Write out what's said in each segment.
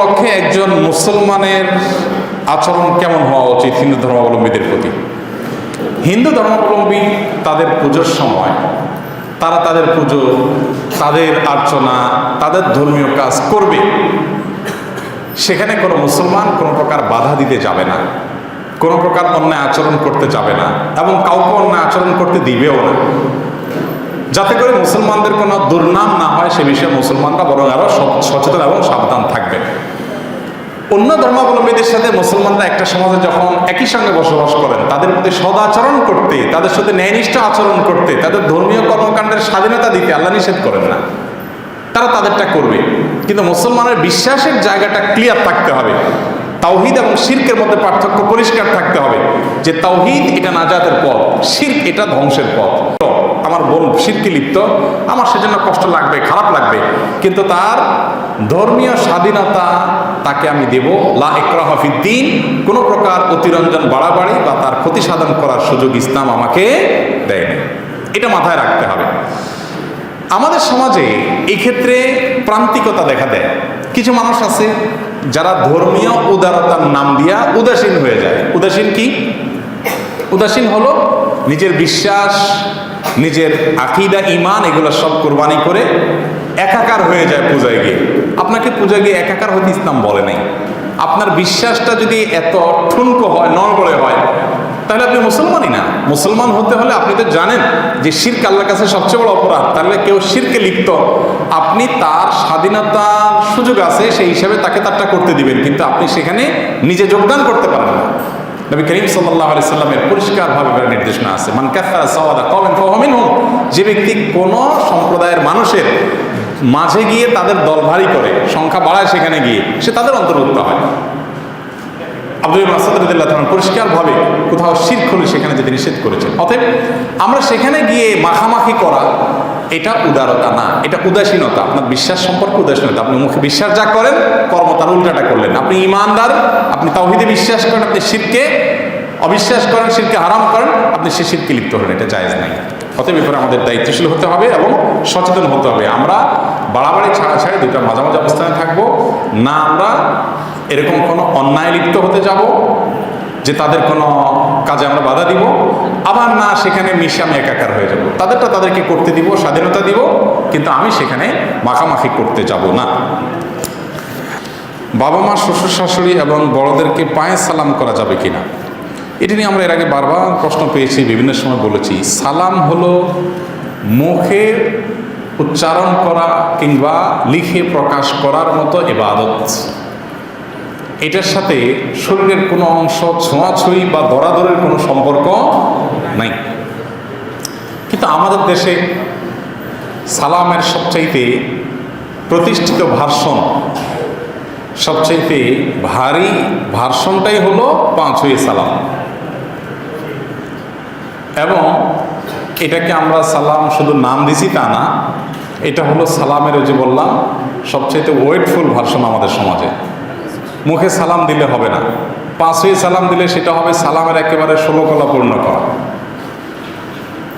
উপলক্ষে একজন মুসলমানের আচরণ কেমন হওয়া উচিত হিন্দু ধর্মাবলম্বীদের প্রতি? হিন্দু ধর্মাবলম্বী তাদের পুজোর সময়, তারা তাদের পুজো, তাদের আর্চনা তাদের ধর্মীয় কাজ করবে। সেখানে কোনো মুসলমান কোনো প্রকার বাধা দিতে যাবে না, কোনো প্রকার অন্যায় আচরণ করতে যাবে না এবং কাউকে অন্যায় আচরণ করতে দিবেও না। যাতে করে মুসলমানদের কোনো দুর্নাম না হয়, সে বিষয়ে মুসলমানরা বরং আরও সচেতন এবং সাবধান থাকবে। অন্য ধর্মাবলম্বীদের সাথে মুসলমানরা একটা সমাজে যখন একই সঙ্গে বসবাস করেন, তাদের প্রতি সদাচরণ করতে, তাদের সাথে ন্যায়নিষ্ঠ আচরণ করতে, তাদের ধর্মীয় কর্মকাণ্ডের স্বাধীনতা দিতে আল্লাহ নিষেধ করেন না। তারা তাদেরটা করবে। কিন্তু মুসলমানের বিশ্বাসের জায়গাটা ক্লিয়ার থাকতে হবে। তাওহিদ এবং শির্কের মধ্যে পার্থক্য পরিষ্কার থাকতে হবে যে তাওহিদ এটা নাজাতের পথ, শির্ক এটা ধ্বংসের পথ। আমার বোন শিরকে লিপ্ত, আমার সেজন্য কষ্ট লাগবে, খারাপ লাগবে, কিন্তু তার ধর্মীয় স্বাধীনতা তাকে আমি দেব। লা ইকরাহাফিদ্দিন কোনো প্রকার অতিরঞ্জন বাড়াবাড়ি বা তার ক্ষতি সাধন করার সুযোগ ইসলাম আমাকে দেয়নি এটা মাথায় রাখতে হবে। আমাদের সমাজে এক্ষেত্রে প্রান্তিকতা দেখা দেয়। কিছু মানুষ আছে যারা ধর্মীয় উদারতার নাম দিয়া উদাসীন হয়ে যায়। উদাসীন কি? উদাসীন হলো নিজের বিশ্বাস, নিজের আকিদা ইমান এগুলো সব কোরবানি করে একাকার হয়ে যায় পূজায় গিয়ে। আপনাকে পূজায় গিয়ে একাকার হতে ইসলাম বলে নাই। আপনার বিশ্বাসটা যদি এত ঠুনকো হয়, নড়বড়ে হয়, তাহলে আপনি মুসলমানই না। মুসলমান হতে হলে আপনি তো জানেন যে শির্ক আল্লাহর কাছে সবচেয়ে বড় অপরাধ। তাহলে কেউ শিরকে লিপ্ত। আপনি তার স্বাধীনতার সুযোগ আছে, সেই হিসাবে তাকে তারটা করতে দিবেন, কিন্তু আপনি সেখানে নিজে যোগদান করতে পারেন না। নবী করিম সাল্লাহ আলি সাল্লামের পরিষ্কারভাবে নির্দেশনা আছে, মান কাফারা সাওয়াদা কমেন যে ব্যক্তি কোন সম্প্রদায়ের মানুষের মাঝে গিয়ে তাদের দল ভারী করে, সংখ্যা বাড়ায় সেখানে গিয়ে, সে তাদের অন্তর্ভুক্ত হয়। আব্দুল মাসাদ রদুল্লাহ পরিষ্কারভাবে কোথাও শির হলে সেখানে যেতে নিষেধ করেছেন। অতএব আমরা সেখানে গিয়ে মাখামাখি করা, এটা উদারতা না, এটা উদাসীনতা। আপনার বিশ্বাস সম্পর্কে উদাসীনতা। আপনি মুখে বিশ্বাস যা করেন, কর্ম তার উল্টাটা করলেন। আপনি ইমানদার, আপনি তাওহিদে বিশ্বাস করেন, আপনি শিরকে অবিশ্বাস করেন, শিরকে হারাম করেন, আপনি সে শিরকে লিপ্ত হলেন, এটা জায়েজ নাই। অতএব এরপরে আমাদের দায়িত্বশীল হতে হবে এবং সচেতন হতে হবে। আমরা বাড়াবাড়ি ছাড়া ছাড়া দুটা মাঝামাঝি অবস্থানে থাকব। না, আমরা এরকম কোনো অন্যায় লিপ্ত হতে যাব যে তাদের কোনো কাজে আমরা বাধা দিব। আবার না, সেখানে মিশে আমি একাকার হয়ে যাব। তাদেরটা তাদেরকে করতে দিব, স্বাধীনতা দিব, কিন্তু আমি সেখানে মাখামাখি করতে যাব না। বাবা মা, শ্বশুর শাশুড়ি এবং বড়দেরকে পায়ে সালাম করা যাবে কিনা? এটি নিয়ে আমরা এর আগে বারবার প্রশ্ন পেয়েছি, বিভিন্ন সময় বলেছি। সালাম হলো মুখে উচ্চারণ করা কিংবা লিখে প্রকাশ করার মতো এবাদত এটার সাথে শরীরের কোনো অংশ ছোঁয়াছুঁই বা দরাদরের কোনো সম্পর্ক নাই। কিন্তু আমাদের দেশে সালামের সবচাইতে প্রতিষ্ঠিত ভার্সন, সবচাইতে ভারী ভার্সনটাই হলো পাঁচ হয়ে সালাম। এবং এটাকে আমরা সালাম শুধু নাম দিছি তা না এটা হলো সালামের ওই যে বললাম, সবচাইতে ওয়েটফুল ভার্সন আমাদের সমাজে। মুখে সালাম দিলে হবে না। পাঁচ হয়ে সালাম দিলে সেটা হবে সালামের একেবারে ষোলো কলা পূর্ণ করা।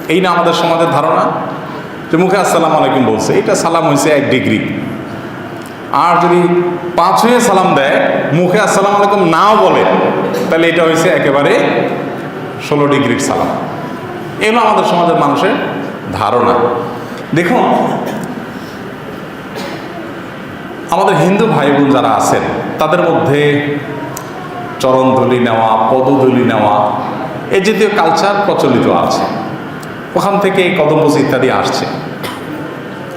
এই না আমাদের সমাজের ধারণা যে মুখে আসসালাম আলাইকুম বলছে। এটা সালাম হয়েছে এক ডিগ্রি। আর যদি পাঁচ হয়ে সালাম দেয়, মুখে আসসালাম আলাইকুম নাও বলে, তাহলে এটা হয়েছে একেবারে ষোলো ডিগ্রির সালাম। এগুলো আমাদের সমাজের মানুষের ধারণা। দেখুন আমাদের হিন্দু ভাই বোন যারা আছেন, তাদের মধ্যে চরণধুলি নেওয়া পদধুলি নেওয়া, এ জাতীয় কালচার প্রচলিত আছে। ওখান থেকে এই কদম্বস ইত্যাদি আসছে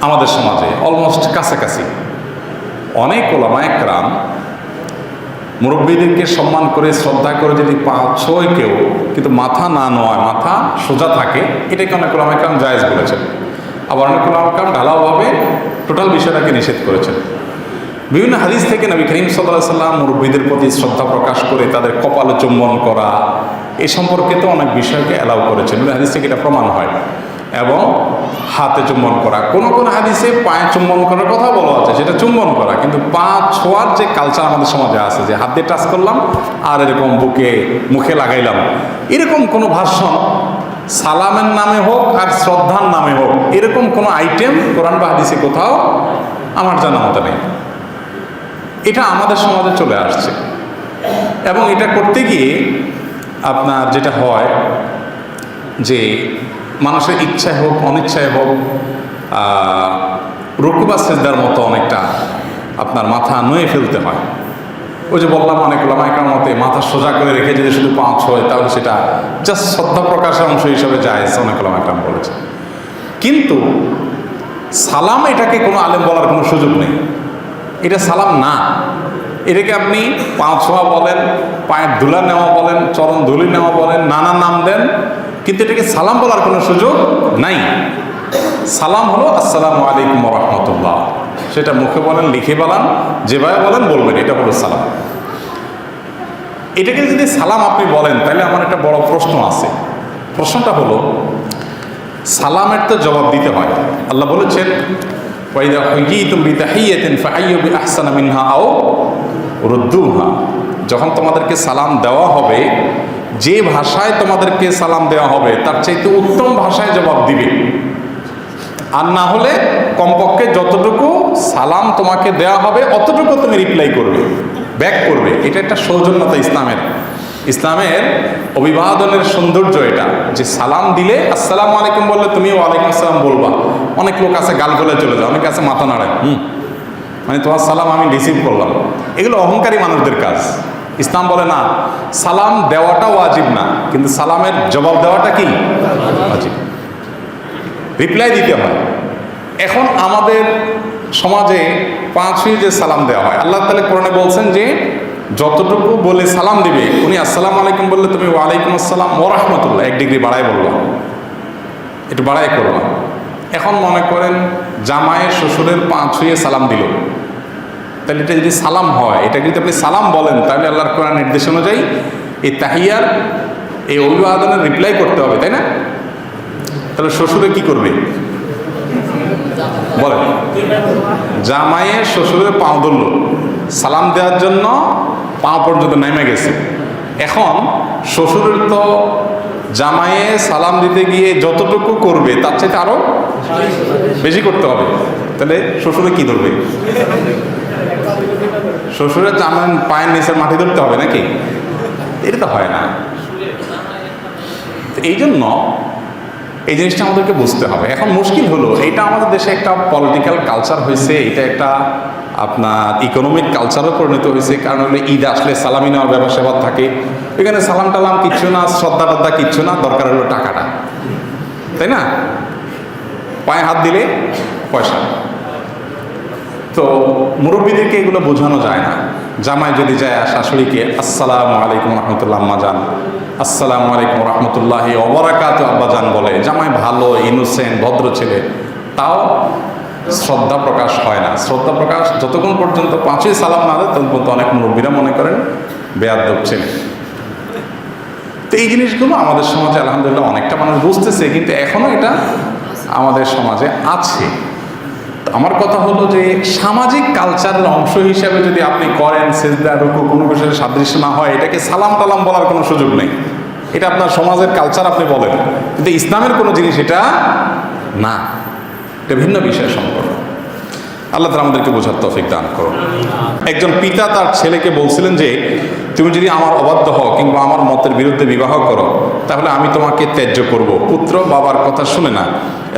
আমাদের সমাজে অলমোস্ট কাছাকাছি। অনেক ওলামা একরাম মুরব্বীদেরকে সম্মান করে, শ্রদ্ধা করে যদি পা ছয় কেউ, কিন্তু মাথা না নয় মাথা সোজা থাকে, এটাকে অনেক ওলামা একরাম জায়েজ বলেছেন। আবার অনেক ওলামা একরাম ঢালাওভাবে টোটাল বিষয়টাকে নিষেধ করেছেন। বিভিন্ন হাদিস থেকে নবী করিম সাল্লাহ সাল্লাম মুরব্বীদের প্রতি শ্রদ্ধা প্রকাশ করে তাদের কপালে চুম্বন করা, এ সম্পর্কে তো অনেক বিষয়কে অ্যালাউ করেছেন। হাদিস থেকে এটা প্রমাণ হয়। এবং হাতে চুম্বন করা, কোনো কোনো হাদিসে পায়ে চুম্বন করার কথা বলা আছে, সেটা চুম্বন করা। কিন্তু পা ছোঁয়ার যে কালচার আমাদের সমাজে আছে, যে হাত দিয়ে টাচ করলাম, আর এরকম বুকে মুখে লাগাইলাম, এরকম কোনো ভাষণ সালামের নামে হোক আর শ্রদ্ধার নামে হোক, এরকম কোনো আইটেম কোরআন বা হাদিসে কোথাও আমার জানা মতো নেই। এটা আমাদের সমাজে চলে আসছে। এবং এটা করতে গিয়ে আপনার যেটা হয় যে মানুষের ইচ্ছায় হোক অনিচ্ছায় হোক রকুবা সেজদার মতো অনেকটা আপনার মাথা নুয়ে ফেলতে হয়। ওই যে বললাম অনেক লামাইকার মতে মাথা সোজা করে রেখে যদি শুধু পাঁচ হয়, তাহলে সেটা জাস্ট শ্রদ্ধা প্রকাশের অংশ হিসেবে যায় অনেক লামাইকার বলেছে কিন্তু সালাম এটাকে কোনো আলেম বলার কোনো সুযোগ নেই। এটা সালাম না। এটাকে আপনি পাঁচ ছোঁয়া বলেন, পায়ের ধুলা নেওয়া বলেন, চরণ ধুলি নেওয়া বলেন, নানা নাম দেন, কিন্তু এটাকে সালাম বলার কোনো সুযোগ নাই। সালাম হলো, আসসালামু আলাইকুম রহমতুল্লাহ। সেটা মুখে বলেন, লিখে বলান যেভাবে বলেন, বলবেন, এটা হলো সালাম। এটাকে যদি সালাম আপনি বলেন, তাহলে আমার একটা বড় প্রশ্ন আছে। প্রশ্নটা হলো, সালামের তো জবাব দিতে হয়। আল্লাহ বলেছেন ওয়াইদা হুইতুম বিতাহিয়াতিন ফাহাইয়ু বিআহসানা মিনহা আও রুদ্দুহা যখন তোমাদেরকে সালাম দেওয়া হবে, যে ভাষায় তোমাদেরকে সালাম দেওয়া হবে, তার চাইতে উত্তম ভাষায় জবাব দিবে। আর না হলে কমপক্ষে যতটুকু সালাম তোমাকে দেওয়া হবে, অতটুকু তুমি রিপ্লাই করবে ব্যাক করবে। এটা একটা সৌজন্যতা ইসলামের। ইসলামের অভিবাদনের সৌন্দর্য এটা, যে সালাম দিলে, আসসালামু আলাইকুম বললে তুমি ওয়ালাইকুম আসসালাম বলবা। অনেক লোক আছে গাল গলে চলে যায়, অনেক আছে মাথা নাড়ায়, হুম মানে তোমার সালাম আমি রিসিভ করলাম। এগুলো অহংকারী মানুষদের কাজ। ইসলাম বলে, না, সালাম দেওয়াটা ওয়াজিব না, কিন্তু সালামের জবাব দেওয়াটা কি? রিপ্লাই দিতে হয়। এখন আমাদের সমাজে পাঁচই যে সালাম দেওয়া হয়, আল্লাহ তালে কোরআনে বলছেন যে যতটুকু বলে সালাম দিবে, উনি আসসালাম আলাইকুম বললে তুমি ওয়ালাইকুম আসসালাম, ওরহমতুল্লাহ, এক ডিগ্রি বাড়ায় বলবা একটু বাড়াই করবা এখন মনে করেন জামায়ের শ্বশুরের পা ছুঁয়ে সালাম দিল। তাহলে এটা যদি সালাম হয়, এটা যদি আপনি সালাম বলেন, তাহলে আল্লাহর কোরআন নির্দেশ অনুযায়ী এই তাহিয়ার, এই অভিবাদনের রিপ্লাই করতে হবে, তাই না? তাহলে শ্বশুরে কি করবে? বলেন। জামাইয়ের শ্বশুরের পাও ধরল। সালাম দেওয়ার জন্য পাও পর্যন্ত নেমে গেছে। এখন শ্বশুরের তো জামাইয়ে সালাম দিতে গিয়ে যতটুকু করবে, তার চাইতে আরও বেশি করতে হবে। তাহলে শ্বশুরে কি ধরবে? শ্বশুরের জামাই পায়ের নিচের মাটি ধরতে হবে নাকি? এটা তো হয় না। এই জন্য এই জিনিসটা আমাদেরকে বুঝতে হবে। এখন মুশকিল হলো, এটা আমাদের দেশে একটা পলিটিক্যাল কালচার হয়েছে, এটা একটা আপনার ইকোনমিক কালচারও পরিণত হয়েছে। কারণ হলো ঈদ আসলে সালামি নেওয়ার ব্যবসা থাকে। এখানে সালাম টালাম কিচ্ছু না, শ্রদ্ধা টদ্ধা কিচ্ছু না, দরকার হলো টাকাটা। তাই না? পায়ে হাত দিলে পয়সা। তো মুরব্বীদেরকে এগুলো বোঝানো যায় না। জামাই যদি যায়, শাশুড়িকে, আসসালামু আলাইকুম রহমতুল্লাহ, আম্মা যান আসসালামু আলাইকুম রহমতুল্লাহি অবরাকাত আব্বা যান বলে। জামাই ভালো ইনোসেন্ট ভদ্র ছেলে। তাও শ্রদ্ধা প্রকাশ হয় না। শ্রদ্ধা প্রকাশ যতক্ষণ পর্যন্ত পাঁচই সালাম না দেয়, ততক্ষণ পর্যন্ত অনেক মুরব্বীরা মনে করেন বেয়াদ্দব ছেলে। তো এই জিনিসগুলো আমাদের সমাজে আলহামদুলিল্লাহ অনেকটা মানুষ বুঝতেছে, কিন্তু এখনও এটা আমাদের সমাজে আছে। আমার কথা হলো যে সামাজিক কালচারের অংশ হিসাবে যদি আপনি করেন, সেজদা, রুকু, কোনো বিষয়ে সাদৃশ্য না হয়, এটাকে সালাম টালাম বলার কোনো সুযোগ নেই। এটা আপনার সমাজের কালচার আপনি বলেন। কিন্তু ইসলামের কোনো জিনিস এটা না। এটা ভিন্ন বিষয় সম্পর্ক। আল্লাহ তালা আমাদেরকে বোঝার তফিক দান করো একজন পিতা তার ছেলেকে বলছিলেন যে, তুমি যদি আমার অবাধ্য হও কিংবা আমার মতের বিরুদ্ধে বিবাহ করো, তাহলে আমি তোমাকে ত্যায্য করব। পুত্র বাবার কথা শুনে না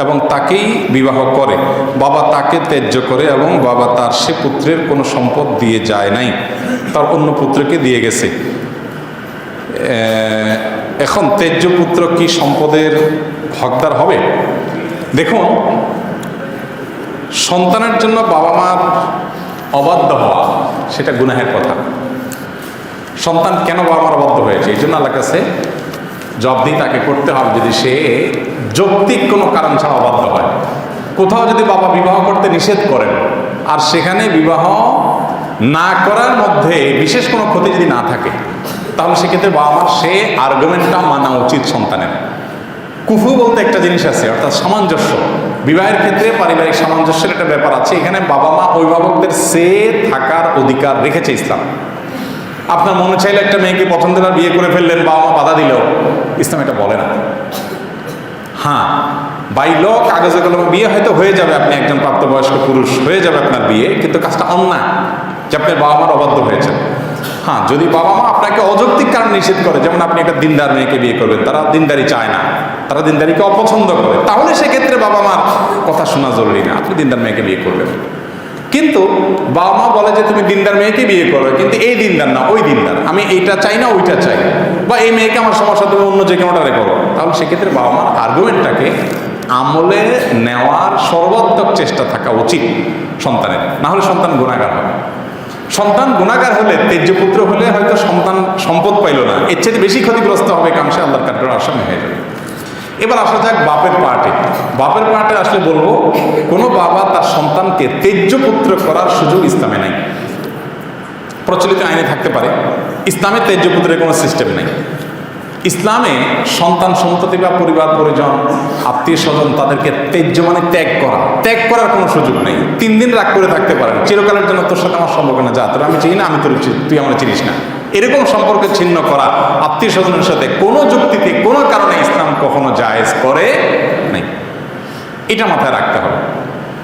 এবং তাকেই বিবাহ করে। বাবা তাকে ত্যায্য করে এবং বাবা তার সে পুত্রের কোনো সম্পদ দিয়ে যায় নাই। তার অন্য পুত্রকে দিয়ে গেছে। এখন ত্যায্য পুত্র কি সম্পদের হকদার হবে? দেখুন সন্তানের জন্য বাবা মার অবাধ্য হওয়া, সেটা গুনাহের কথা। সন্তান কেন বাবা মার অবাধ্য হয়েছে? এই জন্য আল্লাহ কাছে জবদি তাকে করতে হবে যদি সে যৌক্তিক কোনো কারণ ছাড়া অবাধ্য হয়। কোথাও যদি বাবা বিবাহ করতে নিষেধ করেন, আর সেখানে বিবাহ না করার মধ্যে বিশেষ কোনো ক্ষতি যদি না থাকে, তাহলে সেক্ষেত্রে বাবা মার সে আর্গুমেন্টটা মানা উচিত সন্তানের। কুফু বলতে একটা জিনিস আছে, অর্থাৎ সামঞ্জস্য। বিবাহের ক্ষেত্রে পারিবারিক সামঞ্জস্যের একটা ব্যাপার আছে। এখানে বাবা মা অভিভাবকদের সে থাকার অধিকার রেখেছে ইসলাম। আপনার মনে চাইলে একটা মেয়েকে পছন্দের আর বিয়ে করে ফেললেন বাবা মা বাধা দিল ইসলাম এটা বলে না। হ্যাঁ বাই ল কাগজে কলমে বিয়ে হয়তো হয়ে যাবে আপনি একজন প্রাপ্তবয়স্ক পুরুষ, হয়ে যাবে আপনার বিয়ে, কিন্তু কাজটা অন্যায়, যে আপনি বাবা মার অবাধ্য হয়েছেন। হ্যাঁ যদি বাবা মা আপনাকে অযৌক্তিক কারণ নিষেধ করে, যেমন আপনি একটা দিনদার মেয়েকে বিয়ে করবেন, তারা দিনদারি চায় না। তারা দিনদারিকে অপছন্দ করে। তাহলে সেক্ষেত্রে বাবা মার কথা শোনা জরুরি না। আপনি দিনদার মেয়েকে বিয়ে করবেন। কিন্তু বাবা মা বলে যে তুমি দিনদার মেয়েকে বিয়ে করো, কিন্তু এই দিনদার না, ওই দিনদার। আমি এইটা চাই না, ওইটা চাই। বা এই মেয়েকে আমার সমস্যা, তুমি অন্য যে কোনোটারে করো। তাহলে সেক্ষেত্রে বাবা মার আর্গুমেন্টটাকে আমলে নেওয়ার সর্বাত্মক চেষ্টা থাকা উচিত সন্তানের। না হলে সন্তান গুণাগার হবে। সন্তান গুণাগার হলে তেজ্য পুত্র হলে হয়তো সন্তান সম্পদ পাইল না। এর চেয়ে বেশি ক্ষতিগ্রস্ত হবে কামসে আল্লাহর কাঠগড় আসামি হয়ে যাবে। এবার আসা যাক বাপের পার্টে। বাপের পার্টে আসলে বলব, কোনো বাবা তার সন্তানকে তেজ্য পুত্র করার সুযোগ ইসলামে নাই। প্রচলিত আইনে থাকতে পারে। ইসলামে তেজ্য পুত্রের কোনো সিস্টেম নেই। ইসলামে সন্তান সন্ততি বা পরিবার, পরিজন, আত্মীয় স্বজন তাদেরকে তেজ্য মানে ত্যাগ করা। ত্যাগ করার কোনো সুযোগ নেই। তিন দিন রাগ করে থাকতে পারেন। চিরকালের জন্য তোর সাথে আমার সম্ভব না। যা, তোর আমি চিনি না, আমি তোর তুই আমার চিনিস না। এরকম সম্পর্ক ছিন্ন করা আত্মীয় স্বজনের সাথে কোনো যুক্তিতে, কোনো কারণে ইসলাম কখনো জায়েজ করে নাই। এটা মাথায় রাখতে হবে।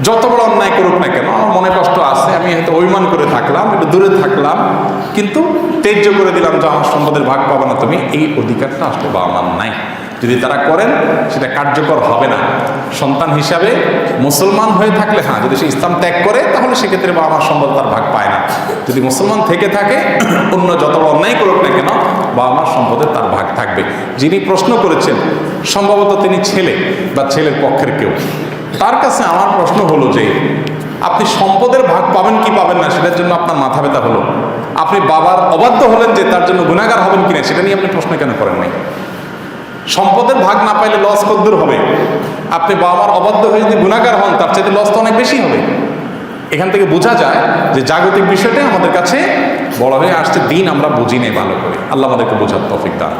যত বড় অন্যায় করুক না কেন, আমার মনে কষ্ট আছে, আমি হয়তো অভিমান করে থাকলাম, একটু দূরে থাকলাম, কিন্তু তেজ্য করে দিলাম যে আমার সম্পদের ভাগ পাবো না তুমি, এই অধিকারটা আসলে বা আমার নাই। যদি তারা করেন, সেটা কার্যকর হবে না। সন্তান হিসাবে মুসলমান হয়ে থাকলে হ্যাঁ যদি সে ইসলাম ত্যাগ করে, তাহলে সেক্ষেত্রে বাবা মার সম্পদ তার ভাগ পায় না। যদি মুসলমান থেকে থাকে, অন্য যত অন্যায় করুক না কেন বাবা মার সম্পদের তার ভাগ থাকবে। যিনি প্রশ্ন করেছেন, সম্ভবত তিনি ছেলে বা ছেলের পক্ষের কেউ। তার কাছে আমার প্রশ্ন হলো যে, আপনি সম্পদের ভাগ পাবেন কি পাবেন না, সেটার জন্য আপনার মাথা ব্যথা হলো। আপনি বাবার অবাধ্য হলেন যে তার জন্য গুণাগার হবেন কিনা, সেটা নিয়ে আপনি প্রশ্ন কেন করেন নাই? সম্পদের ভাগ না পাইলে লস কদ্দূর হবে। আপনি বাবা মার অবাধ্য হয়ে যদি গুণাকার হন, তার চাইতে লস তো অনেক বেশি হবে। এখান থেকে বোঝা যায় যে জাগতিক বিষয়টা আমাদের কাছে বড় হয়ে আসছে, দিন আমরা বুঝি নেই ভালো করে। আল্লাহ আমাদেরকে বোঝার তফিক দান